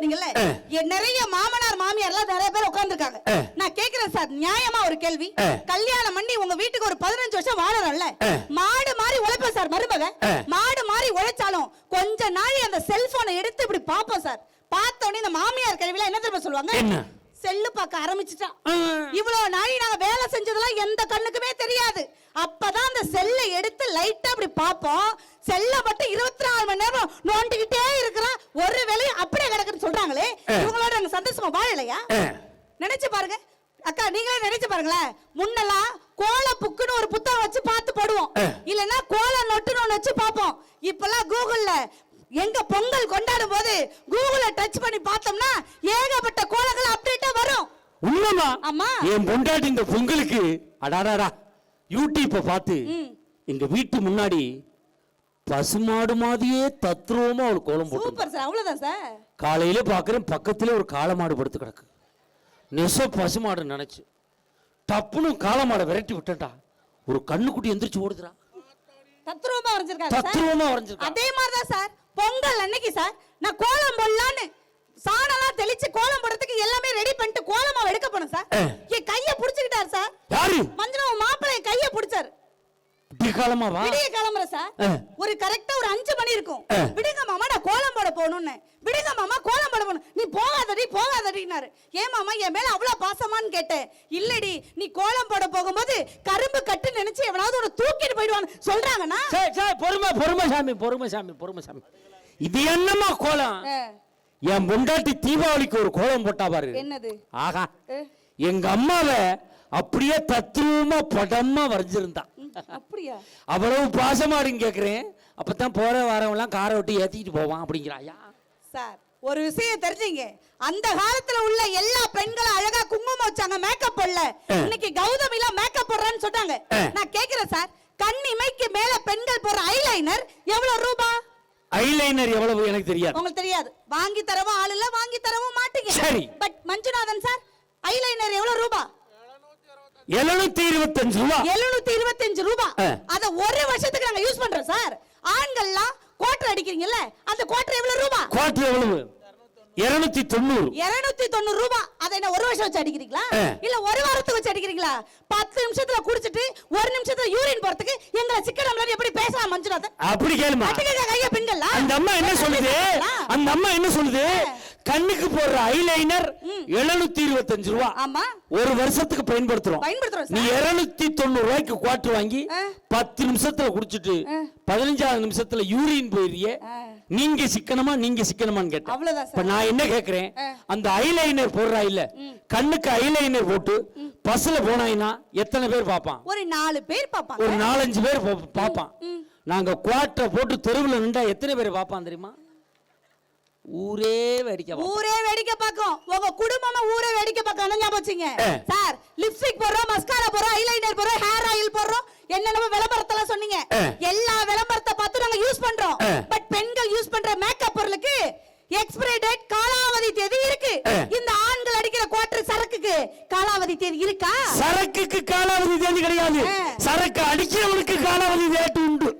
சொன்னீங்கல்ல நிறைய மாமனார் மாமியார் எல்லாம் நிறைய பேர் உட்கார்ந்துருக்காங்க. நான் கேக்குறேன் சார் நியாயமா ஒரு கேள்வி. கல்யாணம் பண்ணி உங்க வீட்டுக்கு ஒரு பதினஞ்சு வருஷம் வாழறோம்ல. மாடு மாதிரி உழைப்பேன் சார் மருமக. மாடு மாதிரி உழைச்சாலும் கொஞ்ச நாள் அந்த செல்போனை எடுத்து இப்படி பாப்போம் சார் பார்த்த உடனே இந்த மாமியார் கருவில என்ன தெரியுமா சொல்லுவாங்க? செல்லு பார்க்க ஆரம்பிச்சுட்டான். இவ்வளவு நாளி நாங்க வேலை செஞ்சதெல்லாம் எந்த கண்ணுக்குமே தெரியாது. அப்பதான் அந்த செல்லை எடுத்து லைட்டா அப்படி பார்ப்போம். செல்ல மட்டும் இருபத்தி நாலு மணி நேரம் நோண்டிக்கிட்டே இருக்கிறான். ஒரு வேலையும் அப்படியே கிடக்குன்னு சொல்றாங்களே. இவங்களோட நாங்க சந்தோஷமா வாழலையா. நினைச்சு பாருங்க. அக்கா நீங்களே நினைச்சு பாருங்களேன். முன்னெல்லாம் கோல புக்குன்னு ஒரு புத்தகம் வச்சு பார்த்து போடுவோம். இல்லைன்னா கோல நொட்டுன்னு ஒண்ணு வச்சு பார்ப்போம். இப்பெல்லாம் கூகுள்ல எங்க பொங்கல் கொண்டாடும் போது கூகுள டச் பண்ணி பார்த்தோம்னா ஏகப்பட்ட கோலங்கள் அப்டேட்டா வரும். உண்மைதான் ஆமா. என் பொண்டாட்டி இந்த பொங்கலுக்கு அடாடாடா யூடியூப்பை பார்த்து. எங்க வீட்டு முன்னாடி பசுமாடு மாதிரியே தத்ரூபமா ஒரு கோலம் போட்டு சூப்பர் சார் அவ்வளவுதான் சார். காலையில பார்க்குறேன் பக்கத்துல ஒரு காளமாடு படுத்து கிடக்கு. நெச பசுமாடு நினைச்சு டப்புன்னு காளமாடை விரட்டி விட்டேன்டா. ஒரு கண்ணுக்குட்டி எந்திரிச்சு ஓடுதுடா. தத்ரூபமா வரைஞ்சிருக்காங்க சார். தத்ரூபமா வரைஞ்சிருக்கா. அதே மாதிரிதான் சார். பொங்கல் அன்னைக்கு சார் நான் கோலம் போடலான்னு சாணம்லாம் தெளிச்சு கோலம் போடுறதுக்கு எல்லாமே ரெடி பண்ணிட்டு கோலமாவை எடுக்க போனேன் சார். என் கைய புடிச்சுக்கிட்டாரு சார். மஞ்சள் மாப்பிள்ளை என் கைய புடிச்சாரு. இப்படி காலமாவா விடிய கிளம்புற சார். ஒரு கரெக்டா ஒரு அஞ்சு மணி இருக்கும். விடுங்க மாமா நான் கோலம் போட போகணும்னு. விடுங்க மாமா கோலம் போட போகணும். நீ போகாதடி போகாதடினாரு ஏன் மாமா என் மேல அவ்வளவு பாசமான்னு கேட்டேன். இல்லடி நீ கோலம் போட போகும்போது கரும்பு கட்டு நினைச்சு எவனாவது ஒரு தூக்கிட்டு போயிடுவான்னு சொல்றாங்கன்னா சரி சரி பொறுமை பொறுமை சாமி பொறுமை சாமி பொறுமை சாமி. இது என்னம்மா கோலம்? என் பொண்டாட்டி தீபாவளிக்கு ஒரு கோலம் போட்டா பாரு. என்னது? ஆகா எங்க அம்மாவை அப்படியே தத்ரூபமா படமா வரைஞ்சிருந்தா. அப்படியா? அவ்வளவு பாசமாடுன்னு கேக்குறேன். அப்பதான் போற வரவெல்லாம் காரை விட்டு ஏத்திட்டு போவான் அப்படிங்கிறாயா? சார் ஒரு விஷயம் தெரிஞ்சீங்க. அந்த காலத்துல உள்ள எல்லா பெண்களும் அழகா குங்குமம் வச்சாங்க மேக்கப் போடல. இன்னைக்கு கௌதமில மேக்கப் போடுறான்னு சொன்னாங்க. நான் கேக்குறேன் சார் கண் இமைக்கு மேல பெண்கள் போடுற ஐலைனர் எவ்வளவு ரூபா? ஐலைனர் எவ்வளவு எனக்கு தெரியாது. உங்களுக்கு தெரியாது. வாங்கி தரவும் ஆள் இல்ல வாங்கி தரவும் மாட்டீங்க. சரி. பட் மஞ்சுநாதன் சார் ஐலைனர் எவ்வளவு ரூபா? எழுநூத்தி இருபத்தஞ்சு ரூபா. எழுநூத்தி இருபத்தஞ்சு ரூபா. ஆ. அத ஒரு வருஷத்துக்கு நாங்க யூஸ் பண்றோம் சார் ஆண்கள்லாம் கோட்டர் அடிக்கிறீங்கல்ல அந்த கோட்டர் எவ்வளவு ரூபா? கோட்டு எவ்வளவு? இருநூத்தி தொண்ணூறு. இருநூத்தி தொண்ணூறு ரூபாய் அதை என்ன ஒரு வருஷம் வச்சு அடிக்கிறீங்களா. இல்ல ஒரு வாரத்துக்கு வச்சு அடிக்கிறீங்களா? பத்து நிமிஷத்துல குடிச்சிட்டு ஒரு நிமிஷத்துல யூரின் போறதுக்கு எங்களை சிக்கனம் எப்படி பேசலாம் மஞ்சுநாதன்? அப்படி கேளுமா. கைய பெண்கள்லாம் அந்த அம்மா என்ன சொல்லுது? அந்த அம்மா என்ன சொல்லுது? கண்ணுக்கு போடுற ஐலைனர் எழுநூத்தி இருபத்தஞ்சு ரூபா. ஆமா. ஒரு வருஷத்துக்கு பயன்படுத்துறோம். பயன்படுத்துறோம் நீ இருநூத்தி தொண்ணூறு ரூபாய்க்கு குவாட்டு வாங்கி. பத்து நிமிஷத்துல குடிச்சிட்டு. பதினஞ்சாவது நிமிஷத்துல யூரின் போயிறியே ஆ. நீங்க சிக்கனமா நீங்க சிக்கனமான்னு கேட்டேன். அவ்வளவுதான் நான் என்ன கேக்குறேன். அந்த ஐலைனர் போடுறா இல்ல கண்ணுக்கு ஐலைனர் போட்டு பஸ்ல போனாயினா எத்தனை பேர் பாப்பான் ஒரு நாலு பேர் ஒரு பாப்பாங்க நாலஞ்சு பேர் பாப்பான். நாங்க குவாட்டரை போட்டு தெருவுல நின்றா எத்தனை பேர் பாப்பான் தெரியுமா? ஊரே வேடிக்கை. ஊரே வேடிக்கை பார்க்கும். உங்க குடும்பமா ஊரே வேடிக்கை பார்க்க ஞாபகம் வச்சுங்க. சார் லிப்ஸ்டிக் போடுறோம் மஸ்காரா போடுறோம் ஐலைனர் போடுறோம் ஹேர் ஆயில் போடுறோம். என்னென்ன விளம்பரத்தெல்லாம் சொன்னீங்க. எல்லா பெண்கள் யூஸ் பண்ற மேக்கப் பொருளுக்கு எக்ஸ்பிரி டேட் காலாவதி தேதி இருக்கு. இந்த ஆண்கள் அடிக்கிற குவார்டர் சரக்குக்கு காலாவதி தேதி இருக்கா? சரக்குக்கு காலாவதி தேதி கிடையாது. சரக்கு அடிக்கிறவனுக்கு காலாவதி தேதி உண்டு.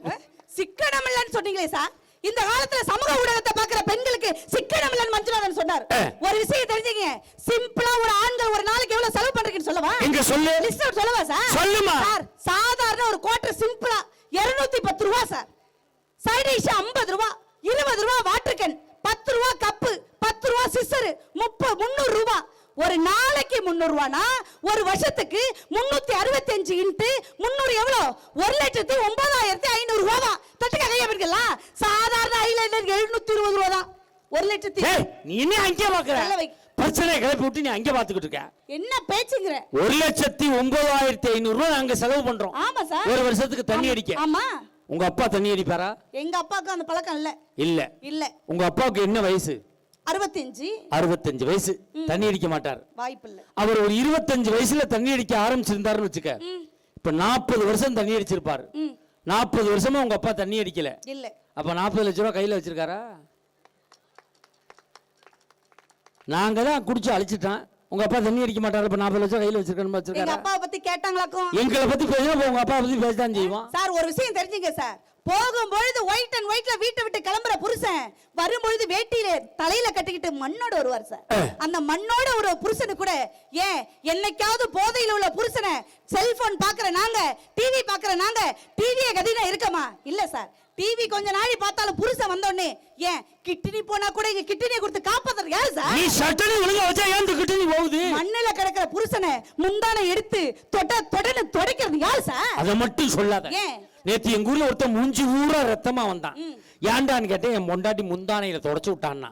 சிக்கனம் இல்லைன்னு சொன்னீங்களே சார். இந்த காலத்துல சமூக ஊடகத்தை பாக்குற பெண்களுக்கு சிக்கனம் இல்லைன்னு மஞ்சுநாதன் சொன்னார். ஒரு விஷயம் தெரிஞ்சுங்க. சிம்பிளா ஒரு ஆண்கள் ஒரு நாளைக்கு எவ்வளவு செலவு பண்றீங்கன்னு சொல்லவா? எங்க சொல்லு. லிஸ்ட் சொல்லவா சார்? சொல்லுமா. சார் சாதாரண ஒரு குவார்டர் சிம்பிளா 210 பத்து ரூபா சார். சைடு டிஷ் ஐம்பது ரூபா இருபது ரூபா வாட்டர் கேன் பத்து ரூபா கப்பு பத்து ரூபா சிஸ்டர் முப்பது முந்நூறு ரூபா. ஒரு நாளைக்கு முந்நூறு ரூபானா? ஒரு வருஷத்துக்கு முன்னூத்தி அறுபத்தி அஞ்சு இன்ட்டு முந்நூறு எவ்வளோ? ஒரு லட்சத்தி ஒன்பதாயிரத்தி ஐநூறு ரூபாவா தட்டுக்க கையா இருக்கல சாதாரண ஐலைனர் எழுநூத்தி இருபது ரூபா தான். ஒரு லட்சத்தி நீ என்ன அங்கே பாக்குற. பிரச்சனை கிளப்பி விட்டு நீ அங்கே பாத்துக்கிட்டு இருக்க. என்ன பேச்சுங்கிற? ஒரு லட்சத்தி ஒன்பதாயிரத்தி ஐநூறு ரூபாய் நாங்க செலவு பண்றோம். ஆமா சார். ஒரு வருஷத்துக்கு தண்ணி. அடிக்க. ஆமா. உங்க அப்பா தண்ணி அடிப்பாரா? எங்க அப்பாவுக்கு அந்த பழக்கம் இல்ல. இல்ல. இல்ல. உங்க அப்பாவுக்கு என்ன வயசு? அறுபத்தஞ்சு. அறுபத்தஞ்சு வயசு. தண்ணி அடிக்க மாட்டார். வாய்ப்பு இல்ல. அவர் ஒரு இருபத்தஞ்சு வயசுல தண்ணி அடிக்க ஆரம்பிச்சிருந்தாருன்னு வச்சுக்க. இப்ப நாற்பது வருஷம் தண்ணி அடிச்சிருப்பாரு. நாற்பது வருஷமா உங்க அப்பா தண்ணி அடிக்கல. இல்ல. அப்ப நாற்பது லட்ச ரூபா கையில வச்சிருக்காரா? நாங்க தான் குடிச்சு அழிச்சிட்டோம். உங்க அப்பா தண்ணி அடிக்க மாட்டாரு இப்ப நாற்பது லட்சம் கையில வச்சிருக்கணும் வச்சிருக்காரா அப்பாவை பத்தி கேட்டாங்களாக்கும்? எங்களை பத்தி பேசினா உங்க அப்பா பத்தி பேசதான் செய்வோம் சார் ஒரு விஷயம் தெரிஞ்சுங்க சார். போகும் பொழுது ஒயிட் அண்ட் ஒயிட்ல வீட்டை விட்டு கிளம்புற புருஷன் வரும்பொழுது வேட்டியில தலையில கட்டிக்கிட்டு மண்ணோட வருவார் சார். அந்த மண்ணோட ஒரு புருஷனு கூட ஏன் என்னைக்காவது போதையில உள்ள புருஷனை செல்போன் பாக்குற நாங்க டிவி பாக்குற நாங்க டிவியை கதினா இருக்கமா? இல்ல சார். டிவி கொஞ்ச நாளி பார்த்தாலும் புருஷன் வந்தோடனே ஏன் கிட்டினி போனா கூட இங்க கிட்டினியை கொடுத்து காப்பாத்துறது யாரு சார்? நீ சட்டனை ஒழுங்கா வச்சா ஏன் இந்த கிட்ட நீ போகுது? மண்ணுல கிடக்கிற புருஷனை முந்தானை எடுத்து தொட தொடன்னு துடைக்கிறது யாரு சார்? அதை மட்டும் சொல்லாத. ஏன்? நேத்து எங்க ஊர்ல ஒருத்தன் மூஞ்சி ஊரா ரத்தமா வந்தான். ஏன்டான்னு கேட்டேன் என் பொண்டாட்டி முந்தானையில தொடச்சு விட்டான்னா.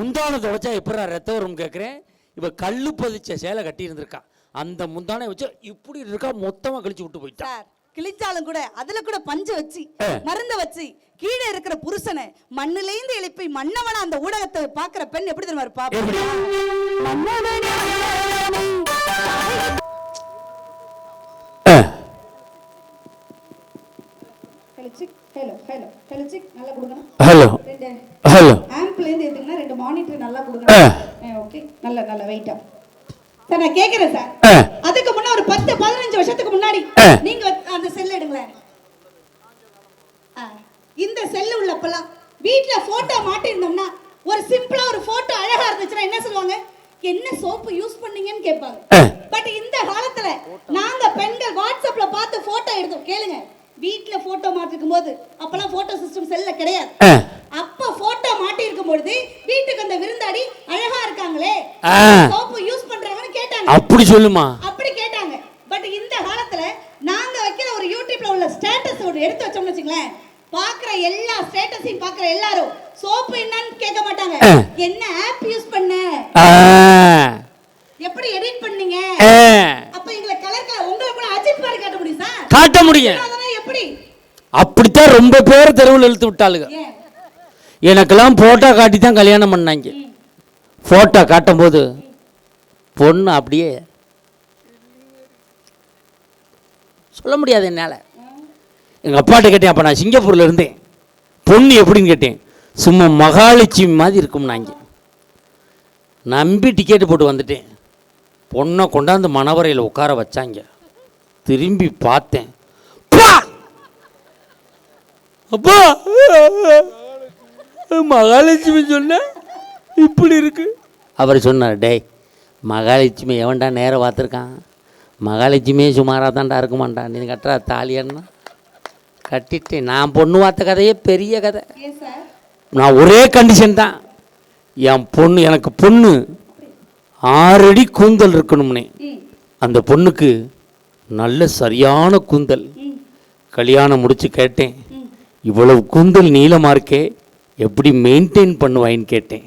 முந்தானை தொடச்சா எப்படா ரத்தம் வரும் கேக்குறேன்? இவ கல்லு பதிச்ச சேலை கட்டி இருந்திருக்கா அந்த முந்தானை வச்சு இப்படி இருக்கா மொத்தமா கழிச்சு விட்டு போயிட்டா. சார் கிழிஞ்சாலும் கூட அதுல கூட பஞ்சு வச்சு. மருந்த வச்சு கீழே இருக்கிற புருஷனை மண்ணுலேந்து எழுப்பி மன்னவன அந்த ஊடகத்தை பாக்குற பெண் எப்படி தெரியுமா இருப்பா? ஹலோ ஹலோ ஹலோ சிக் நல்லா கொடுக்கணும். ஹலோ. ரெண்டு ஹலோ. ஆம்ப்ல இருந்து எடுத்தீங்கன்னா ரெண்டு மானிட்டர் நல்லா. கொடுக்கணும். ஓகே நல்ல நல்ல வெயிட்டா சார் நான் கேக்குறேன் சார். அதுக்கு முன்ன ஒரு பத்து பதினஞ்சு வருஷத்துக்கு முன்னாடி. நீங்க அந்த செல் எடுங்களேன் இந்த செல்லு உள்ளப்பெல்லாம் வீட்ல போட்டோ மாட்டிருந்தோம்னா ஒரு சிம்பிளா ஒரு போட்டோ அழகா இருந்துச்சுன்னா என்ன சொல்லுவாங்க என்ன சோப்பு யூஸ் பண்ணீங்கன்னு கேட்பாங்க. பட் இந்த காலத்துல நாங்க பெண்கள் வாட்ஸ்அப்ல பார்த்து போட்டோ எடுத்தோம் கேளுங்க வீட்ல போட்டோ மாட்டிருக்கும் போது அப்பெல்லாம் போட்டோ சிஸ்டம் செல்ல கிடையாது. அப்ப போட்டோ மாட்டி இருக்கும் பொழுது வீட்டுக்கு அந்த விருந்தாடி அழகா இருக்காங்களே. சோப்பு யூஸ் பண்றாங்கன்னு கேட்டாங்க. அப்படி சொல்லுமா? அப்படி கேட்டாங்க. பட் இந்த காலத்துல நாங்க வைக்கிற ஒரு யூடியூப்ல உள்ள ஸ்டேட்டஸ் ஒரு எடுத்து வச்சோம்னு வச்சுங்களேன். பாக்குற எல்லா ஸ்டேட்டஸையும் பாக்குற எல்லாரும் சோப்பு என்னன்னு கேட்க மாட்டாங்க. என்ன ஆப் யூஸ் பண்ண. எப்படி எடிட் பண்ணீங்க. அப்ப எங்களை கலர் கலர் உங்களை கூட அஜித் மாதிரி காட்ட முடியும் சார் காட்ட முடியும். எப்படி? அப்படித்தான் ரொம்ப பேர் தெருவில் இழுத்து விட்டாளுங்க. எனக்கெல்லாம் ஃபோட்டோ காட்டி தான் கல்யாணம் பண்ணாங்க. ஃபோட்டோ காட்டும் போது பொண்ணு அப்படியே சொல்ல முடியாது என்னால். எங்கள் அப்பாட்ட கேட்டேன் அப்போ நான் சிங்கப்பூரில் இருந்தேன். பொண்ணு எப்படின்னு கேட்டேன். சும்மா மகாலட்சுமி மாதிரி இருக்கும் நாங்கள் நம்பி டிக்கெட்டு போட்டு வந்துட்டேன். பொண்ணை கொண்டாந்து மணவரையில் உட்கார வச்சாங்க. திரும்பி பார்த்தேன். பா! அப்பா! மகாலட்சுமி சொன்ன இப்படி இருக்கு. அவர் சொன்னார் டேய் மகாலட்சுமி எவன்டா நேரம் பார்த்துருக்கான் மகாலட்சுமியே சுமாராக தான்டா இருக்குமாண்டா நீ கட்டுற தாலியன்னா கட்டிட்டேன். நான் பொண்ணு பார்த்த கதையே பெரிய கதை. நான் ஒரே கண்டிஷன் தான். என் பொண்ணு எனக்கு பொண்ணு. ஆறடி கூந்தல் இருக்கணும்னே. அந்த பொண்ணுக்கு நல்ல சரியான கூந்தல். கல்யாணம் முடிச்சு கேட்டேன். இவ்வளவு கூந்தல் நீளமாக இருக்கே. எப்படி மெயின்டைன் பண்ணுவாயின்னு கேட்டேன்.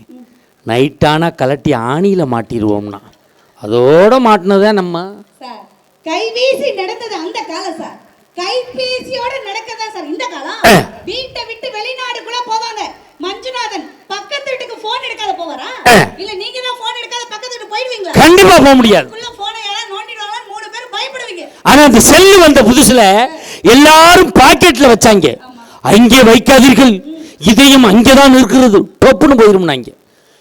நைட்டானா கலட்டி ஆணியில் மாட்டிடுவோம்னா. அதோட மாட்டினதே நம்ம? கைவீசி நடந்தது அந்த காலம் சார். கைபேசியோட நடக்கதா சார் இந்த காலம். வீட்டை விட்டு வெளிநாடுக்குள்ள போவாங்க. மஞ்சுநாதன் பக்கத்து வீட்டுக்கு போன் எடுக்காத போவாரா? இல்ல நீங்க தான் போன் எடுக்காத பக்கத்து வீட்டு போயிடுவீங்களா? கண்டிப்பாக போக முடியாது. ஆனால் அந்த செல்லு வந்த புதுசில் எல்லாரும் பாக்கெட்டில் வச்சாங்க. அங்கே வைக்காதீர்கள். இதயம் அங்கே தான் இருக்கிறது டொப்புன்னு போயிரும்னாங்க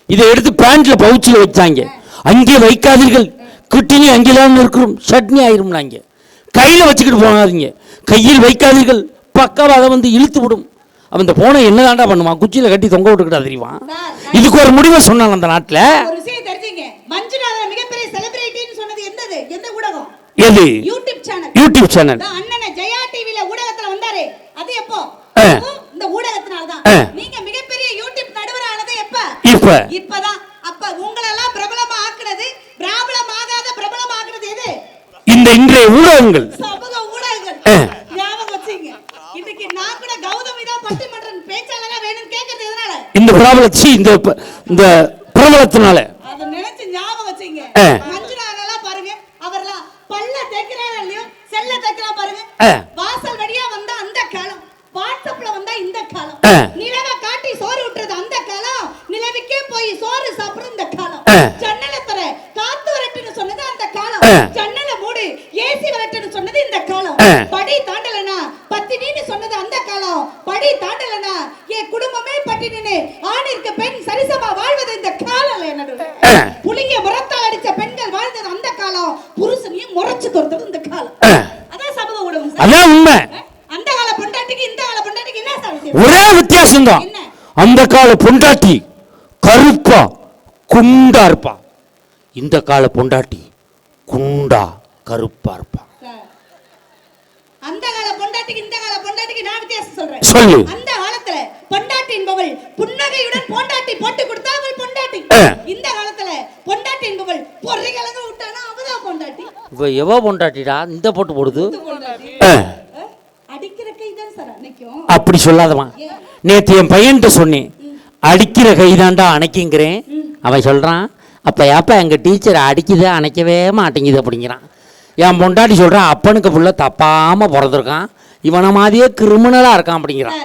இதை எடுத்து பேண்ட்ல பவுச்சில் வச்சாங்க. அங்கே வைக்காதீர்கள். கிட்டினி அங்கே தான் இருக்கிறோம் சட்னி ஆயிரும்னாங்க கையில் வச்சுக்கிட்டு போகாதீங்க. கையில் வைக்காதீர்கள். பக்கவாத வந்து இழுத்து விடும். அவன் இந்த போனை என்னதான்டா பண்ணுவான்? குச்சியில் கட்டி தொங்க விட்டுக்கிட்டா தெரியுவான் இதுக்கு ஒரு முடிவை சொன்னாங்க அந்த நாட்டில். எது? யூடியூப் சேனல் யூடியூப் சேனல் அண்ணனை ஜெயா டிவில ஊடகத்துல வந்தாரு. அது எப்போ? இந்த ஊடகத்தினால தான் ஆ. நீங்க மிகப்பெரிய யூடியூப் நடுவர் ஆனது எப்ப? இப்போ. இப்பதான். அப்ப உங்களெல்லாம் பிரபலமா ஆக்குனது பிரபலம் ஆகாத பிரபலம் ஆக்குனது எது? இந்த இன்றைய ஊடகங்கள். சமூக ஊடகங்கள். ஞாபகம் வச்சுங்க. இன்னைக்கு நான் கூட கௌதமி தான் பட்டிமன்றம் பேச்சாளரா வேணும்னு கேட்கறது எதனால? இந்த பிரபலச்சி இந்த இந்த பிரபலத்தினால. அதை நினைச்சு ஞாபகம் வச்சுங்க ஆ. மஞ்சுநாதெல்லாம் பாருங்க அவர்லாம் பல்ல தைக்கிறாரா இல்லையோ செல்ல தைக்கிறா பாருங்க ஆ. வாசல் வழியா வந்தா அந்த காலம் வாட்ஸ்அப்ல வந்தா இந்த காலம் ஆ. நிலவை காட்டி சோறு விட்டுறது அந்த காலம் நிலவுக்கே போய் சோறு சாப்பிடுறது இந்த காலம் ஆ. ஜன்னல தர காத்து வரட்டுன்னு சொன்னது அந்த காலம் ஆ. ஜன்னல மூடு ஏசி வரட்டுன்னு சொன்னது இந்த காலம் ஆ. படி தாண்டலனா பத்தினின்னு சொன்னது அந்த காலம் படி தாண்டலனா என் குடும்பமே பட்டினின்னு ஆணிற்கு பெண் சரிசமா வாழ்வது இந்த காலம் என்னது ஆ. புளிங்க முறத்தால் அடிச்ச பெண்கள் வாழ்ந்தது அந்த காலம் புருஷனையும் முறைச்சு துரத்தது இந்த காலம் ஆ. அதான் உண்மை. ஒரே வித்தியாசம் தான்? அந்த கால பொண்டாட்டி கருப்பா குண்டா இருப்பா. இந்த கால பொண்டாட்டி குண்டா கருப்பா இருப்பா. சார் அந்த கால பொண்டாட்டிக்கு இந்த கால பொண்டாட்டிக்கு நான் வித்தியாசம் சொல்றேன். சொல்லு. பொண்டாட்டி என்பவள் புன்னகையுடன் பொண்டாட்டி போட்டு கொடுத்தா அவள் பொண்டாட்டி. இந்த காலத்துல பொண்டாட்டி என்பவள் பொறி கலங்க விட்டானா அவதான் பொண்டாட்டி. இவ எவ பொண்டாட்டிடா? இந்த போட்டு போடுது? அடிக்கிற கை தான் சார் அன்னைக்கும். அப்படி சொல்லாதவன் நேத்து என் பையன்கிட்ட சொன்னேன். அடிக்கிற கைதாண்டா அணைக்குங்கிறேன். அவன் சொல்றான் அப்ப ஏப்பா எங்க டீச்சர் அடிக்குது அணைக்கவே மாட்டேங்குது அப்படிங்கிறான். என் பொண்டாட்டி சொல்றான் அப்பனுக்கு புள்ள தப்பாம பிறந்திருக்கான். இவனை மாதிரியே கிரிமினலா இருக்கான் அப்படிங்கிறான்.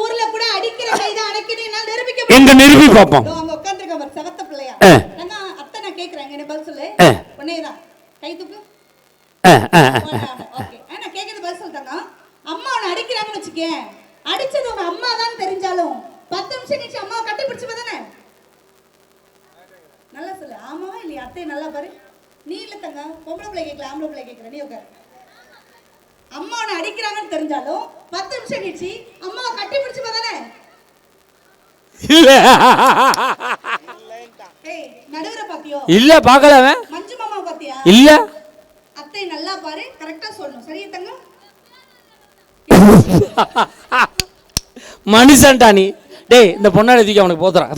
ஊர்ல கூட அடிக்கிற கை தான் என்னால நிரூபிக்க முடியும். எங்க நிறுவி பார்ப்போம். இதோ அங்க உட்கார்ந்திருக்க பாரு, செவத்த பிள்ளையா. ஏங்க, அத்தை நான் கேக்குறேன் என்ன பதில் சொல்லு. ஆ. உன்னையதான் கை தூக்கு. ஓகே. நான் கேக்குறது பதில் சொல்லிட்டாங்க அம்மா உன்னை அடிக்கிறாங்கன்னு வச்சுக்கேன். அடிச்சது உங்க அம்மா தான் தெரிஞ்சாலும் பத்து நிமிஷம் கழிச்சு அம்மாவை கட்டி பிடிச்சு தானே. நல்லா சொல்லு. ஆமாவா இல்லையா? அத்தையை நல்லா பாரு. நீ இல்ல தங்க பொம்பளை பிள்ளை கேட்கல ஆம்பளை பிள்ளை கேட்கற நீ உட்காரு. அம்மா உன்னை அடிக்கிறாங்கன்னு தெரிஞ்சாலும் பத்து நிமிஷம் கழிச்சு அம்மாவை கட்டி பிடிச்சு தானே? இல்ல பாத்தியோ? பார்க்கல அவன். மஞ்சு மாமா பாத்தியா? இல்ல. அத்தை நல்லா பாரு கரெக்டா சொல்லணும். சரியா தங்க மனுஷன்டா நீ. டேய் இந்த பொண்ணாடி தூக்கி அவனுக்கு போத்துறான்.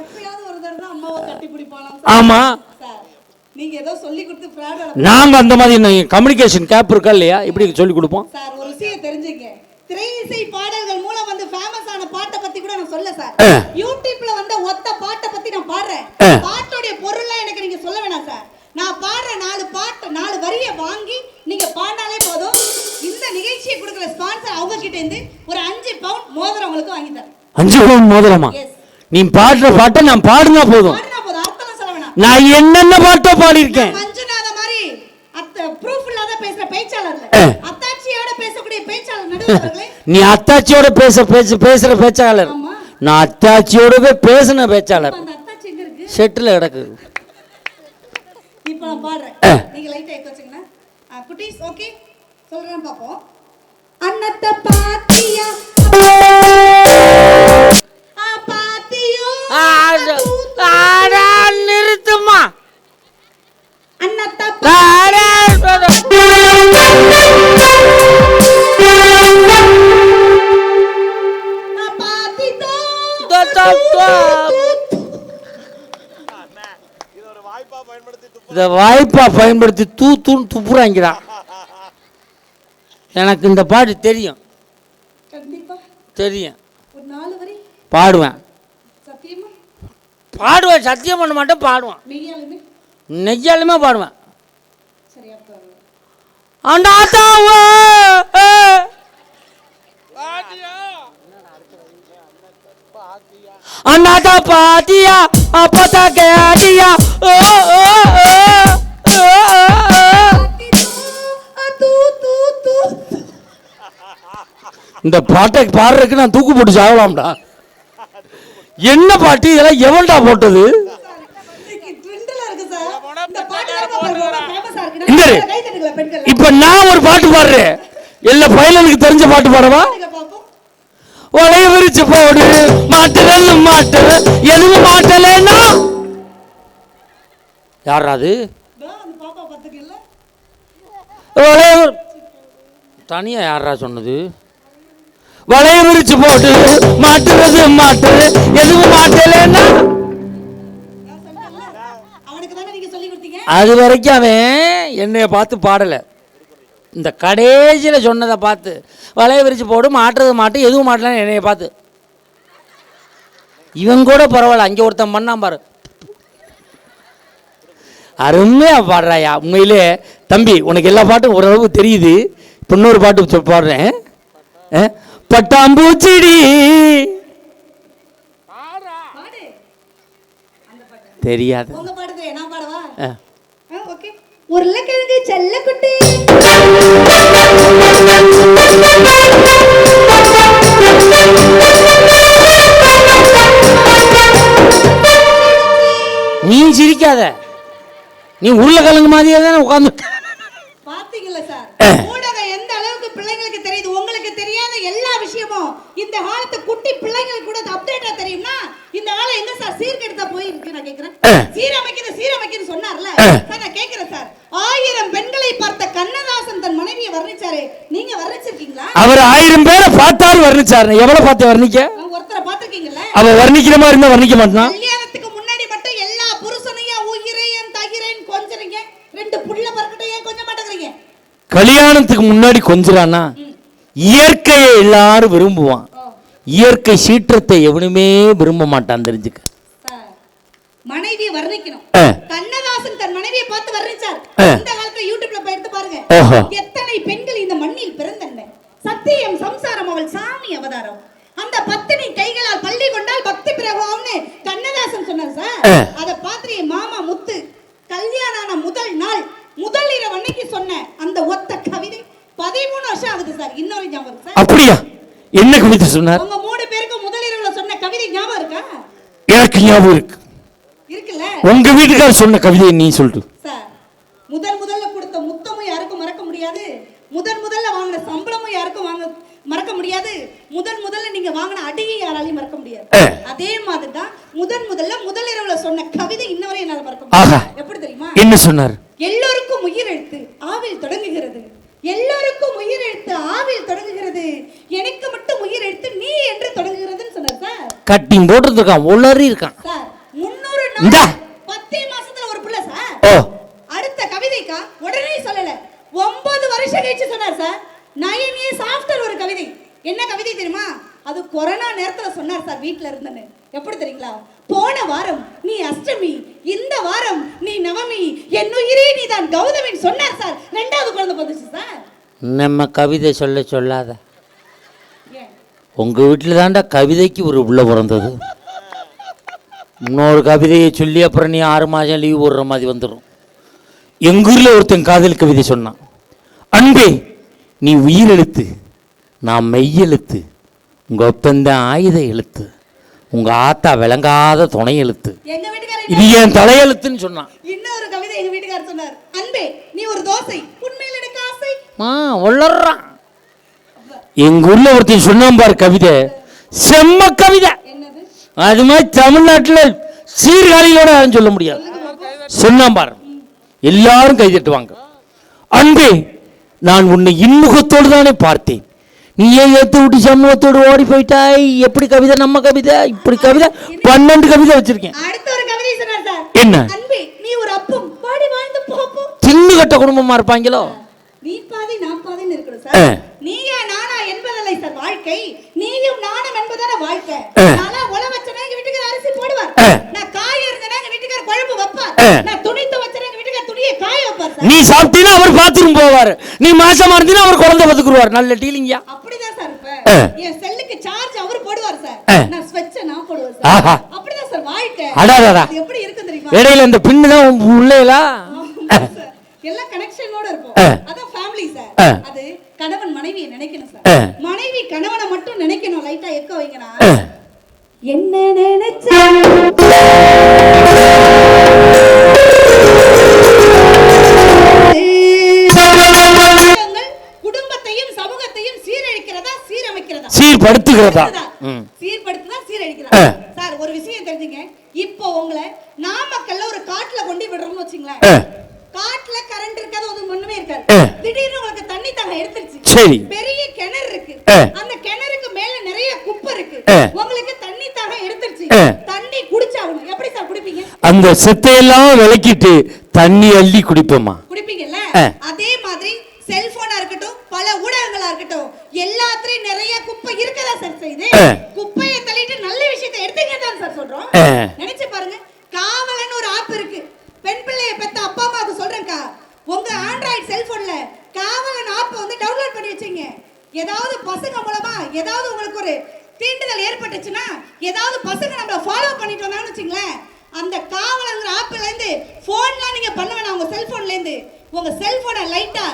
எப்பயாவது ஒரு தடவை அம்மாவை கட்டி பிடிப்பானாம் ஆமா. நீங்க ஏதோ சொல்லி கொடுத்து ஃப்ராட் நாங்க அந்த மாதிரி கம்யூனிகேஷன் கேப் இருக்கா இல்லையா? இப்படி சொல்லி கொடுப்போம். சார் ஒரு விஷயம் தெரிஞ்சுங்க. திரை இசை பாடல்கள் மூலம் வந்து ஃபேமஸ் ஆன பாட்டை பத்தி கூட நான் சொல்ல சார். யூடியூப்ல வந்த ஒத்த பாட்டை பத்தி நான் பாடுறேன். பாட்டோடைய பொருள்லாம் எனக்கு நீங்க சொல்ல வேணாம் சார். நான் பாடுற நாலு பாட்டு நாலு வரிய வாங்கி நீங்க பாடினாலே போதும். இந்த நிகழ்ச்சியை கொடுக்குற ஸ்பான்சர் அவங்க கிட்ட இருந்து ஒரு அஞ்சு பவுண்ட் மோதிரம் உங்களுக்கு வாங்கி தரேன். அஞ்சு பவுன் மோதிரமா. நீ பாடுற பாட்டை நான் பாடுனா போதும் பாடினா போதும் அர்த்தம் சொல்ல வேணாம் நான் என்னென்ன பாட்டோ பாடியிருக்கேன்? மஞ்சுநாத மாதிரி அத்த ப்ரூஃப் இல்லாத பேசுற பேச்சாளர்ல ஆ. அத்தாட்சியோட பேசக்கூடிய பேச்சாளர் நடுவர்களே. நீ அத்தாச்சியோட பேச பேச பேசுற பேச்சாளர். நான் அத்தாச்சியோடவே பேசின பேச்சாளர். செட்டில் கிடக்கு. இப்போ நான் பாடுறேன். ஆ. நீங்க லைட்டா எடுத்து வச்சுக்கங்க. ஆ, குட்டீஸ் ஓகே சொல்றேன் பாப்போம். அன்னத்த பாத்தியா? ஆ, பாத்தியோ? இத வாய்ப்பா பயன்படுத்தி தூ தூன்னு துப்புறாங்கிறா எனக்கு இந்த பாட்டு தெரியும். தெரியும். பாடுவேன். பாடுவேன் சத்தியம் பண்ண மாட்டேன் பாடுவேன். நெய்யாலுமே பாடுவேன். அண்டாத்தாவோ அண்ணாதா பாத்தியா? அப்பதா கேட்டியா? ஓ ஓ ஓ ஓ, ஓ இந்த பாட்டை பாடுறதுக்கு நான் தூக்கு போட்டு சாகலாம்டா. என்ன பாட்டு? இதெல்லாம் எவன்டா போட்டது? இந்த இரு. இப்ப நான் ஒரு பாட்டு பாடுறேன். எல்லா பையனுக்கு தெரிஞ்ச பாட்டு பாடவா? வளைய விரிச்சு போடு. மாட்டுறல் மாட்டு எதுவும் மாட்டலேன்னா? யாரா அது? வளைய தனியா யாரா சொன்னது? வளைய விரிச்சு போட்டு மாட்டுறது மாட்டு எதுவும் மாட்டலேன்னா? அது வரைக்கும் அவன் என்னைய பார்த்து பாடலை. இந்த கடைசியில் சொன்னதை பார்த்து வளைய விரிச்சு போடு மாட்டுறது மாட்டு எதுவும் மாட்டலன்னு என்னைய பார்த்து. இவன் கூட பரவாயில்ல அங்கே ஒருத்தன் பண்ணான் பாரு. அருமையா பாடுறாயா உண்மையிலே. தம்பி உனக்கு எல்லா பாட்டும் ஓரளவு தெரியுது. இப்ப இன்னொரு பாட்டு பாடுறேன். பட்டாம்பூச்சிடி. பாடு. தெரியாது. ஓகே. உருளைக்கிழங்கு செல்லக்குட்டி. நீ சிரிக்காத. நீ உருளைக்கிழங்கு மாதிரியே தானே உட்காந்து பாத்தீங்கல்ல சார் ஊடகம் எந்த அளவுக்கு பிள்ளைங்களுக்கு தெரியுது உங்களுக்கு தெரியாத எல்லா விஷயமும் இந்த காலத்து குட்டி பிள்ளைங்களுக்கு கூட அப்டேட்டா தெரியும்னா இந்த காலம் எங்க சார் சீர்கெடுத்தா போயிருக்கு நான் கேக்குறேன். சீரமைக்கிறது சீரமைக்கிறது சொன்னார்ல. சார் நான் கேக்குறேன் சார். ஆயிரம் பெண்களை பார்த்த கண்ணதாசன் தன் மனைவியை வர்ணிச்சாரு. நீங்க வர்ணிச்சிருக்கீங்களா? அவர் ஆயிரம் பேரை பார்த்தாரு வர்ணிச்சாரு எவ்வளவு பார்த்து வர்ணிக்க? ஒருத்தரை பார்த்திருக்கீங்கல்ல? அவ வர்ணிக்கிற மாதிரி இருந்தா வர்ணிக்க மாட்டான்? கல்யாணத்துக்கு முன்னாடி மட்டும் எல்லா புருஷனையும் உயிரையும் தகிரேன் கொஞ்சறீங்க. ரெண்டு புள்ள பறக்கட்டும் ஏன் கொஞ்சம் மாட்டேங்கிறீங்க? கல்யாணத்துக்கு முன்னாடி கொஞ்சறானா? இயற்கையை எல்லாரும் விரும்புவான். இயற்கை சீற்றத்தை எவனுமே விரும்ப மாட்டான் தெரிஞ்சுக்க. மனைவியை வர்ணிக்கணும். கண்ணதாசன் தன் மனைவியை பார்த்து வர்ணிச்சார். இந்த காலத்துல யூடியூப்ல போய் எடுத்து பாருங்க. எத்தனை பெண்கள் இந்த மண்ணில் பிறந்தன? சத்தியம் சம்சாரம் அவள் சாமி அவதாரம். அந்த பத்தினி கைகளால் பள்ளி கொண்டால் பக்தி பிரகம்னு கண்ணதாசன் சொன்னார் சார். அதை பார்த்து மாமா முத்து கல்யாணம் ஆன முதல் நாள் முதல் இரவு அன்னைக்கு சொன்ன அந்த ஒத்த கவிதை. பதிமூணு வருஷம் ஆகுது சார். இன்னொரு ஞாபகம் இருக்கு சார். அப்படியா? என்ன கவிதை சொன்னார்? உங்க மூணு பேருக்கு முதல் இரவுல சொன்ன கவிதை ஞாபகம் இருக்கா? எனக்கு ஞாபகம் இருக்கு. இருக்குல்ல? உங்க வீட்டுக்கார சொன்ன கவிதையை நீ சொல்லு. சார் முதல் முதல்ல கொடுத்த முத்தமும் யாருக்கும் மறக்க முடியாது. முதன் முதல்ல வாங்கின சம்பளமும் யாருக்கும் வாங்க மறக்க முடியாது. முதன் முதல்ல நீங்க வாங்கின அடியை யாராலையும் மறக்க முடியாது. அதே மாதிரி தான் முதன் முதல்ல முதல் இரவுல சொன்ன கவிதை இன்னவரை என்னால மறக்க. முடியாது. எப்படி தெரியுமா? என்ன சொன்னார்? எல்லோருக்கும் உயிர் எழுத்து ஆவில் தொடங்குகிறது. எல்லோருக்கும் உயிர் எழுத்து ஆவில் தொடங்குகிறது. எனக்கு மட்டும் உயிர் எழுத்து நீ என்று தொடங்குகிறதுன்னு சொன்னார் சார். போட்டுருக்கான் உளறி இருக்கான். சார் முன்னூறு இந்தா. நாள் பத்தே மாசத்துல ஒரு புள்ள சார். ஓ. அடுத்த கவிதைக்கா உடனே சொல்லல. ஒன்பது வருஷம் கழிச்சு சொன்னார் சார். நயன் ஆஃப்டர் ஒரு கவிதை. என்ன கவிதை தெரியுமா? அது கொரோனா நேரத்துல சொன்னார் சார் வீட்ல இருந்தேன்னு. எப்படி தெரியுங்களா போன வாரம் நீ அஷ்டமி இந்த வாரம் நீ நவமி என் உயிரே நீ தான் கௌதமின்னு சொன்னார் சார் ரெண்டாவது குழந்தை பிறந்துச்சு சார் நம்ம கவிதை சொல்ல சொல்லாத. ஏன்? உங்க வீட்டில் தாண்டா கவிதைக்கு ஒரு உள்ள பிறந்தது. இன்னொரு கவிதையை சொல்லி அப்புறம் நீ ஆறு மாதம் லீவ் போடுற மாதிரி வந்துடும் எங்க ஊரில் ஒருத்தன் காதல் கவிதை சொன்னான். அன்பே நீ உயிர் எழுத்து நான் மெய்யெழுத்து உங்க ஒப்பந்தான் ஆயுத எழுத்து உங்க ஆத்தா விளங்காத துணை எழுத்து. இது என் தலையெழுத்துன்னு சொன்னான். இன்னொரு கவிதை எங்க வீட்டுக்காரர் சொன்னார். அன்பே நீ ஒரு தோசை உண்மையில் எனக்கு ஆசை. ஆ உளறான் எங்க ஊர்ல ஒருத்தன் சொன்னான் பாரு கவிதை. செம்ம கவிதை. அது மாதிரி தமிழ்நாட்டில் சீர்காழியோட யாரும் சொல்ல முடியாது. சொன்னான் பாரு. எல்லாரும் கை தட்டுவாங்க. அன்பே நான் உன்னை இன்முகத்தோடு தானே பார்த்தேன். நீ ஏன் ஏத்து விட்டு சமூகத்தோடு ஓடி போயிட்டாய். எப்படி கவிதை? நம்ம கவிதை. இப்படி கவிதை. பன்னெண்டு கவிதை வச்சிருக்கேன். என்ன? தின்னு கட்ட குடும்பமா இருப்பாங்களோ? நீ பாதி நான் பாதின்னு இருக்கணும். சார். நீயா நானா சார் வாழ்க்கை நீயும் நானும் என்பதான வாழ்க்கை. நானா வச்சனா எங்க வீட்டுக்கு அரிசி போடுவார். நான் காய் இருந்தனா எங்க வீட்டுக்கார குழம்பு வைப்பார். நான் துணி துவைச்சனா எங்க வீட்டுக்கார துணியை காய வைப்பார் நீ சாப்பிட்டீங்கன்னா அவர் பாத்ரூம் போவார் நீ மாசமா இருந்தீங்கன்னா அவர் குழந்தை பத்துக்குருவார் நல்ல டீலிங்கயா அப்படிதான் சார் இப்ப. என் செல்லுக்கு சார்ஜ் அவர் போடுவார் சார். நான் ஸ்வெட்ச நான் போடுவேன். சார் அப்படிதான் சார் வாழ்க்கை அடாடாடா. அது எப்படி இருக்கு தெரியுமா இடையில இந்த பின்னு தான் உள்ளேலா. எல்லாம் கனெக்ஷனோட இருக்கும். அதான் ஃபேமிலி சார். அது கணவன் மனைவியை நினைக்கணும். சார் மனைவி கணவனை மட்டும் நினைக்கணும் லைட்டா எக்க வைங்கனா ஆ. என்ன நினைச்சா குடும்பத்தையும் சமூகத்தையும் சீரழிக்கிறதா சீரமைக்கிறதா சீர்படுத்துகிறதா. சீர்படுத்துதா. சீரழிக்கிறதா சார் ஒரு விஷயம் தெரிஞ்சுங்க இப்போ உங்களை நாமக்கல்ல ஒரு காட்டுல கொண்டு விடுறோம்னு வச்சுங்களேன். காட்டுல கரண்ட் இருக்காது அது ஒண்ணுமே இருக்காது. திடீர்னு உங்களுக்கு தண்ணி தாகம் எடுத்துருச்சு சரி பெரிய கிணறு இருக்கு. அந்த கிணறுக்கு மேல நிறைய குப்பை இருக்கு. உங்களுக்கு தண்ணி தாகம் எடுத்துருச்சு. தண்ணி குடிச்சாகணும் எப்படி சார் குடிப்பீங்க அந்த செத்தையெல்லாம் விளக்கிட்டு தண்ணி அள்ளி குடிப்போமா குடிப்பீங்கல்ல. அதே மாதிரி செல்போனா இருக்கட்டும் பல ஊடகங்களா இருக்கட்டும் எல்லாத்துலயும் நிறைய குப்பை இருக்கதா சார் செய்யுது ஆ. குப்பையை தள்ளிட்டு நல்ல விஷயத்தை எடுத்துங்க தான் சார் சொல்றோம். நினைச்சு பாருங்க காவலன் ஒரு ஆப் இருக்கு பெண் பிள்ளைய பெத்த அப்பா அம்மாவுக்கு சொல்றேன்க்கா. உங்க ஆண்ட்ராய்டு செல்போன்ல காவலன் ஆப்பை வந்து டவுன்லோட் பண்ணி வச்சீங்க. ஏதாவது பசங்க மூலமா ஏதாவது உங்களுக்கு ஒரு தீண்டுதல் ஏற்பட்டுச்சுன்னா ஏதாவது பசங்க நம்மள ஃபாலோ பண்ணிட்டு வந்தாங்கன்னு வச்சுங்களேன் அந்த காவலங்கிற ஆப்ல இருந்து போன்லாம் நீங்க பண்ண வேணாம் உங்க செல்போன்ல இருந்து. உங்க செல்போனை லைட்டா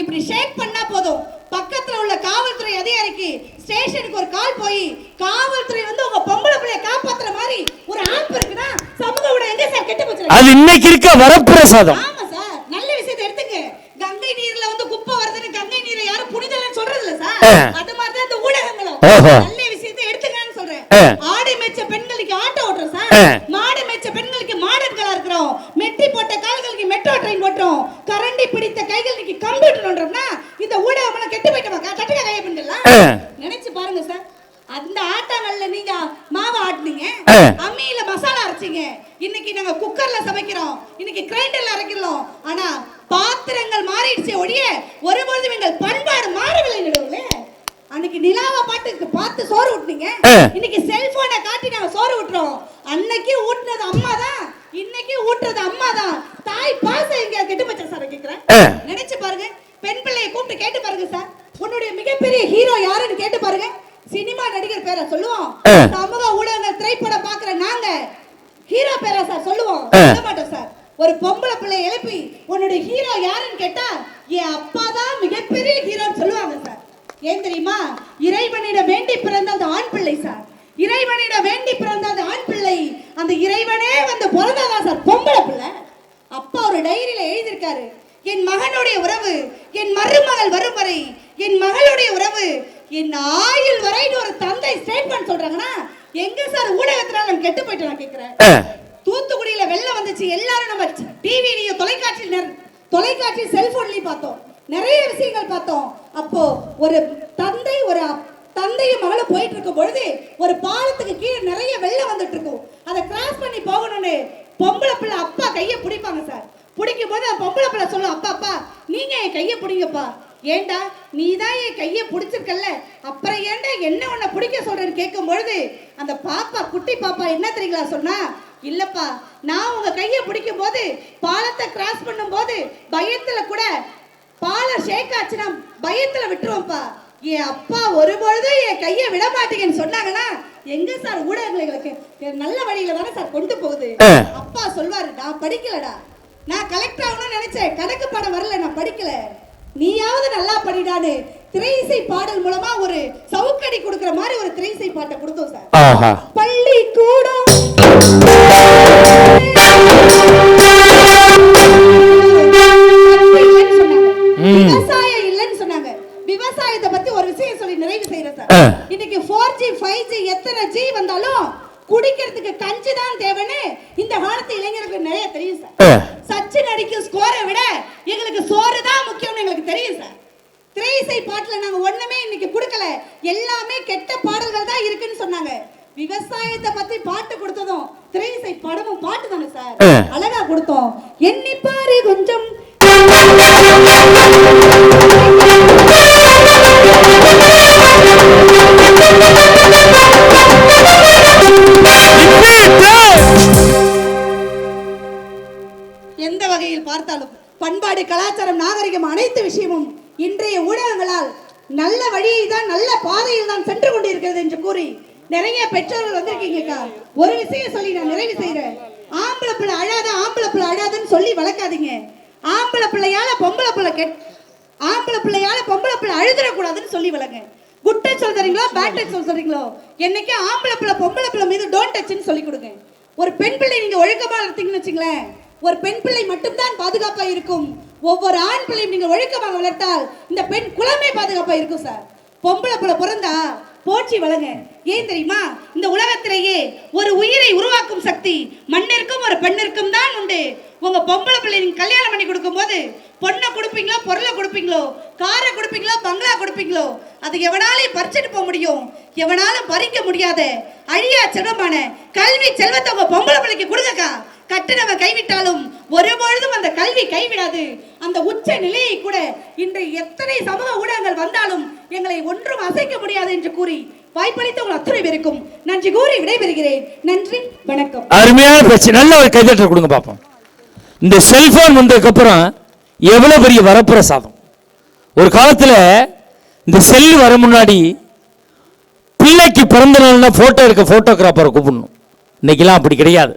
இப்படி ஷேக் பண்ணா போதும். பக்கத்துல உள்ள காவல்துறை அதிகாரிக்கு ஸ்டேஷனுக்கு ஒரு கால் போய் காவல்துறை வந்து உங்க பொம்பளை பிள்ளைய காப்பாத்துற மாதிரி ஒரு ஆப் இருக்குன்னா சமூக ஊடகம் எங்க சார் கெட்டு போச்சு அது இன்னைக்கு இருக்க வரப்பிரசாதம். ஆமா சார். நல்ல விஷயத்தை எடுத்துங்க. கங்கை நீர்ல வந்து குப்பை வருதுன்னு கங்கை நீரை யாரும் புனிதல்னு சொல்றது இல்ல சார். அது மாதிரி தான் இந்த ஓஹோ. நல்ல விஷயத்தை எடுத்துக்கன்னு சொல்றேன் ஆ. ஆடு மேய்ச்ச பெண்களுக்கு ஆட்டோ ஓட்டுறோம் சார் ஆ. மாடு மேய்ச்ச பெண்களுக்கு மாடர்களா இருக்கிறோம் மெட்டி போட்ட கால்களுக்கு மெட்ரோ ட்ரெயின் ஓட்டுறோம் கரண்டி பிடித்த கைகளுக்கு கம்ப்யூட்டர் ஓட்டுறோம்னா இந்த ஊடகம் கெட்டு போயிட்டோமா கட்டுக்க கைய பெண்கள்லாம் ஆ. நினைச்சு பாருங்க சார் அந்த ஆட்டாங்கல்ல நீங்க மாவு ஆட்டுனீங்க ஆ. அம்மியில மசாலா அரைச்சீங்க இன்னைக்கு நாங்க குக்கர்ல சமைக்கிறோம் இன்னைக்கு கிரைண்டர்ல அரைக்கிறோம் ஆனா பாத்திரங்கள் மாறிடுச்சு ஒழிய ஒருபொழுதும் எங்கள் பண்பாடு மாறவில்லை நடுவுல அன்னைக்கு நிலாவை பாட்டுக்கு பார்த்து சோறு ஊட்டுனீங்க ஆ. இன்னைக்கு செல்போனை காட்டி நாங்க சோறு ஊட்டுறோம் அன்னைக்கு ஊட்டுனது அம்மா தான் இன்னைக்கு ஊட்டுறது அம்மா தான் தாய் பாசம் எங்க கெட்டு போச்சா சார் கேக்குறேன் ஆ. நினைச்சு பாருங்க பெண் பிள்ளையை கூப்பிட்டு கேட்டு பாருங்க சார் உன்னுடைய மிகப்பெரிய ஹீரோ யாருன்னு கேட்டு பாருங்க சினிமா நடிகர் பேரை சொல்லுவோம் ஆ. சமூக ஊடகங்கள் திரைப்படம் பாக்குற நாங்க ஹீரோ பேரா சார் சொல்லுவோம் ஆ. சொல்ல மாட்டோம் சார் ஒரு பொம்பளை பிள்ளைய எழுப்பி உன்னுடைய ஹீரோ யாருன்னு கேட்டா என் அப்பா தான் மிகப்பெரிய ஹீரோன்னு சொல்லுவாங்க சார் ஏன் தெரியுமா இறைவனிடம் வேண்டி பிறந்த அந்த ஆண் பிள்ளை சார் இறைவனிடம் வேண்டி பிறந்த அந்த ஆண் பிள்ளை அந்த இறைவனே வந்து பிறந்ததான் சார் பொம்பளை பிள்ளை அப்பா ஒரு டைரியில எழுதியிருக்காரு என் மகனுடைய உறவு என் மருமகள் வரும் வரை என் மகளுடைய உறவு என் ஆயுள் வரைன்னு ஒரு தந்தை ஸ்டேட்மெண்ட் சொல்றாங்கன்னா எங்க சார் ஊடகத்தினால நான் கெட்டு போயிட்டு நான் கேட்கிறேன் ஆ. தூத்துக்குடியில வெள்ளம் வந்துச்சு எல்லாரும் நம்ம டிவிலையும் தொலைக்காட்சியில் தொலைக்காட்சி செல்போன்லயும் பார்த்தோம் நிறைய விஷயங்கள் பார்த்தோம். அப்போ ஒரு தந்தை ஒரு தந்தையும் மகளும் போயிட்டு இருக்கும் பொழுது ஒரு பாலத்துக்கு கீழே நிறைய வெள்ளம் வந்துட்டு இருக்கும் அதை கிராஸ் பண்ணி போகணும்னு பொம்பளை பிள்ளை அப்பா கையை பிடிப்பாங்க சார். பிடிக்கும் போது பொம்பளை பிள்ளை சொல்லும் அப்பா அப்பா நீங்க என் கையை பிடிங்கப்பா. ஏண்டா நீ தான் என் கையை பிடிச்சிருக்கல்ல? அப்புறம் ஏன்டா என்ன உன்னை பிடிக்க சொல்றேன்னு கேட்கும் பொழுது அந்த பாப்பா குட்டி பாப்பா என்ன தெரியுங்களா சொன்னா இல்லப்பா நான் உங்க கையை பிடிக்கும் போது பாலத்தை கிராஸ் பண்ணும் போது பயத்துல கூட பாலம் ஷேக் ஆச்சுன்னா பயத்துல விட்டுருவோம்ப்பா. என் அப்பா ஒரு பொழுதும் என் கையை விட மாட்டீங்கன்னு சொன்னாங்கன்னா எங்க சார் ஊடகங்கள் எங்களுக்கு நல்ல வழியில தானே சார் கொண்டு போகுது. அப்பா சொல்வாரு நான் படிக்கலடா. நான் கலெக்டர் ஆகணும்னு நினைச்சேன். கணக்கு பாடம் வரல நான் படிக்கல. நீயாவது நல்லா படிடான்னு திரையிசை பாடல் மூலமா ஒரு சவுக்கடி கொடுக்கிற மாதிரி ஒரு திரையிசை பாட்டை கொடுத்தோம் சார். பண்பாடு கலாச்சாரம் நாகரிகம் அனைத்து விஷயமும் இன்றைய ஊடகங்களால் நல்ல வழியை தான் நல்ல பாதையில் தான் சென்று கொண்டிருக்கிறது என்று கூறி நிறைய பெற்றோர்கள் வந்திருக்கீங்கக்கா ஒரு விஷயம் சொல்லி நான் நிறைவு செய்யறேன் ஆம்பளை பிள்ளை அழாத ஆம்பளை பிள்ளை அழாதுன்னு சொல்லி வளர்க்காதீங்க. ஆம்பளை பிள்ளையால பொம்பளை பிள்ளை கெட் ஆம்பளை பிள்ளையால பொம்பளை பிள்ளை அழுதுடக்கூடாதுன்னு சொல்லி வளங்க. குட் டச் சொல்ல தரீங்களோ பேட் டச் சொல்றீங்களோ என்னைக்கு ஆம்பளை பிள்ளை பொம்பளை பிள்ளை மீது டோன்ட் டச்னு சொல்லி கொடுங்க. ஒரு பெண் பிள்ளை நீங்க ஒழுக்கமா இருந்தீங்கன்னு வச்சுங்களேன். ஒரு பெண் பிள்ளை மட்டும்தான் பாதுகாப்பா இருக்கும். ஒவ்வொரு ஆண் பிள்ளையும் நீங்க ஒழுக்கமாக வளர்த்தால் இந்த பெண் குலமே பாதுகாப்பா இருக்கும் சார் பொம்பளை பிள்ளை பிறந்தா போற்றி வளங்க. ஏன் தெரியுமா? இந்த உலகத்திலேயே ஒரு உயிரை உருவாக்கும் சக்தி மண்ணிற்கும் ஒரு பெண்ணிற்கும் தான் உண்டு. உங்க பொம்பளை பிள்ளை நீங்க கல்யாணம் பண்ணி கொடுக்கும்போது பொண்ணை கொடுப்பீங்களோ பொருளை கொடுப்பீங்களோ காரை கொடுப்பீங்களோ பங்களா கொடுப்பீங்களோ அது எவனாலையும் பறிச்சுட்டு போக முடியும். எவனாலும் பறிக்க முடியாத அழியா செல்வமான கல்வி செல்வத்தை உங்க பொம்பளை பிள்ளைக்கு கொடுங்கக்கா. கட்டினவன் கைவிட்டாலும் ஒருபொழுதும் அந்த கல்வி கைவிடாது. அந்த உச்ச நிலையை கூட இன்று எத்தனை சமூக ஊடகங்கள் வந்தாலும் எங்களை ஒன்றும் அசைக்க முடியாது என்று கூறி வாய்ப்பளித்த உங்கள் அத்துணை பேருக்கும் நன்றி கூறி விடைபெறுகிறேன். நன்றி வணக்கம். அருமையான பேச்சு. நல்ல ஒரு கைதட்டல் கொடுங்க பார்ப்போம் இந்த செல்போன் வந்ததுக்கப்புறம் எவ்வளோ பெரிய வரப்பிரசாதம். ஒரு காலத்தில் இந்த செல் வர முன்னாடி பிள்ளைக்கு பிறந்த நாள்னா ஃபோட்டோ எடுக்க ஃபோட்டோகிராஃபரை கூப்பிடணும். இன்னைக்கெல்லாம் அப்படி கிடையாது.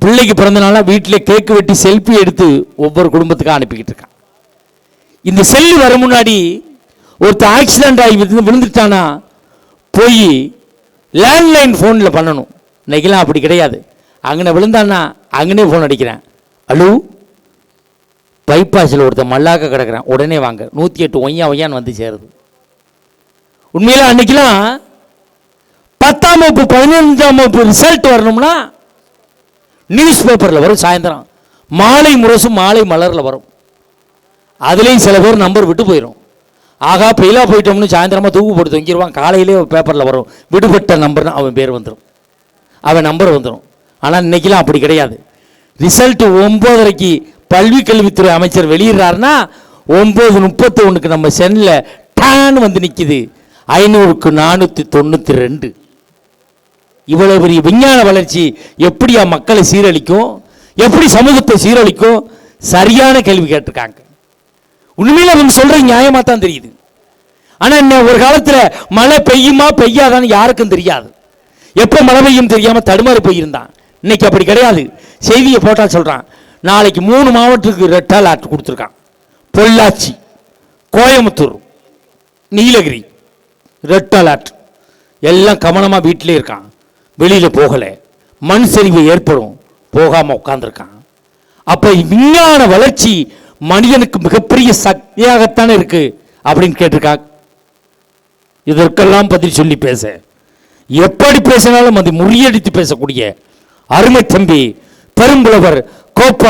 பிள்ளைக்கு பிறந்த வீட்டில் கேக்கு வெட்டி செல்ஃபி எடுத்து ஒவ்வொரு குடும்பத்துக்கும் அனுப்பிக்கிட்டு இருக்கான். இந்த செல்லு வர முன்னாடி ஒருத்தர் ஆக்சிடென்ட் ஆகி விழுந்து- விழுந்துட்டானா போய் லேண்ட்லைன் ஃபோனில் பண்ணணும். இன்னைக்கெல்லாம் அப்படி கிடையாது. அங்கன விழுந்தான்னா அங்கனே ஃபோன் அடிக்கிறேன். அலு பைபாஸில் ஒருத்தன் மல்லாக்க கிடக்கிறேன். உடனே வாங்க. நூற்றி எட்டு ஒய்யா ஒய்யான்னு வந்து சேருது. உண்மையில் அன்னைக்கெல்லாம் பத்தாம் வகுப்பு பதினஞ்சாம் வகுப்பு ரிசல்ட் வரணும்னா நியூஸ் பேப்பரில் வரும் சாயந்தரம். மாலை முரசும் மாலை மலரில் வரும். அதுலேயும் சில பேர் நம்பர் விட்டு போயிடும் ஆகா பெயிலாக போயிட்டோம்னு சாயந்தரமாக தூக்கு போட்டு தொங்கிடுவான் காலையிலே பேப்பரில் வரும். விடுபட்ட நம்பர்னு அவன் பேர் வந்துடும் அவன் நம்பர் வந்துடும் ஆனால் இன்னைக்கெல்லாம் அப்படி கிடையாது. ரிசல்ட் ஒம்போதரைக்கு பல்வி கல்வித்துறை அமைச்சர் வெளியிடுறாருன்னா ஒம்பது முப்பத்தி ஒன்றுக்கு நம்ம சென்னில் டான் வந்து நிற்கிது ஐநூறுக்கு நானூற்றி தொண்ணூற்றி ரெண்டு. இவ்வளவு பெரிய விஞ்ஞான வளர்ச்சி எப்படியா மக்களை சீரழிக்கும்? எப்படி சமூகத்தை சீரழிக்கும்? சரியான கேள்வி கேட்டிருக்காங்க. உண்மையில் அவங்க சொல்கிற நியாயமாக தான் தெரியுது. ஆனால் இன்னும் ஒரு காலத்தில் மழை பெய்யுமா பெய்யாதான்னு யாருக்கும் தெரியாது. எப்போ மழை பெய்யும் தெரியாமல் தடுமாறி போயிருந்தான். இன்னைக்கு அப்படி கிடையாது. செய்தியை போட்டால் சொல்கிறான் நாளைக்கு மூணு மாவட்டத்துக்கு ரெட் அலர்ட் கொடுத்துருக்கான். பொள்ளாச்சி கோயம்புத்தூர் நீலகிரி. ரெட் அலர்ட் எல்லாம் கவனமாக வீட்டிலே இருக்கான். வெளியில் போகலை. மண் சரிவு ஏற்படும். போகாமல் உட்காந்துருக்கான் அப்போ விஞ்ஞான வளர்ச்சி மனிதனுக்கு மிகப்பெரிய சக்தியாகத்தானே இருக்கு அப்படின்னு கேட்டிருக்காங்க இதற்கெல்லாம் பதில் சொல்லி பேச. எப்படி பேசினாலும் அது முறியடித்து பேசக்கூடிய அருமை தம்பி பெரும்புலவர் கோப்பா